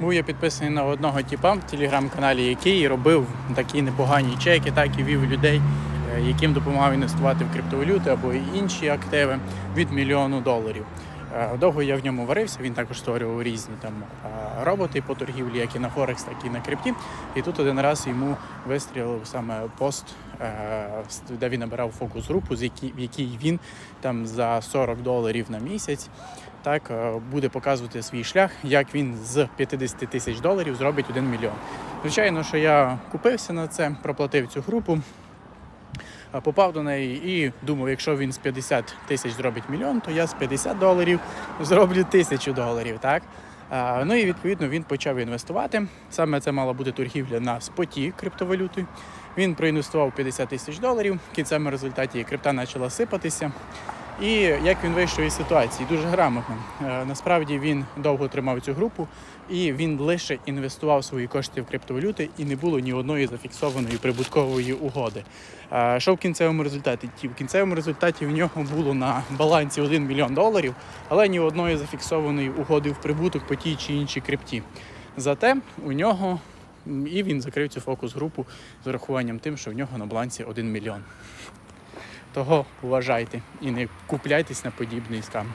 Був я підписаний на одного тіпа в телеграм-каналі, який робив такі непогані чеки, так і вів людей, е, яким допомагав інвестувати в криптовалюти або інші активи від мільйону доларів. Е, Довго я в ньому варився, він також створював різні там е, роботи по торгівлі, як і на Форекс, так і на крипті. І тут один раз йому вистрілив саме пост, е, де він набирав фокус групу, в якій він там за 40 доларів на місяць так буде показувати свій шлях, як він з 50 тисяч доларів зробить 1 мільйон. Звичайно, що я купився на це, проплатив цю групу, попав до неї і думав, якщо він з 50 тисяч зробить мільйон, то я з 50 доларів зроблю тисячу доларів. Так? Е, Ну і відповідно він почав інвестувати. Саме це мала бути торгівля на споті криптовалюти. Він проінвестував 50 тисяч доларів. В результаті крипта почала сипатися. І як він вийшов із ситуації, дуже грамотно. Е, Насправді він довго тримав цю групу, і він лише інвестував свої кошти в криптовалюти, і не було ні одної зафіксованої прибуткової угоди. Е, Що в кінцевому результаті? Ті, В кінцевому результаті в нього було на балансі 1 мільйон доларів, але ні одної зафіксованої угоди в прибуток по тій чи іншій крипті. Зате у нього і він закрив цю фокус-групу з урахуванням тим, що в нього на балансі 1 мільйон. Того вважайте і не купляйтесь на подібний скам.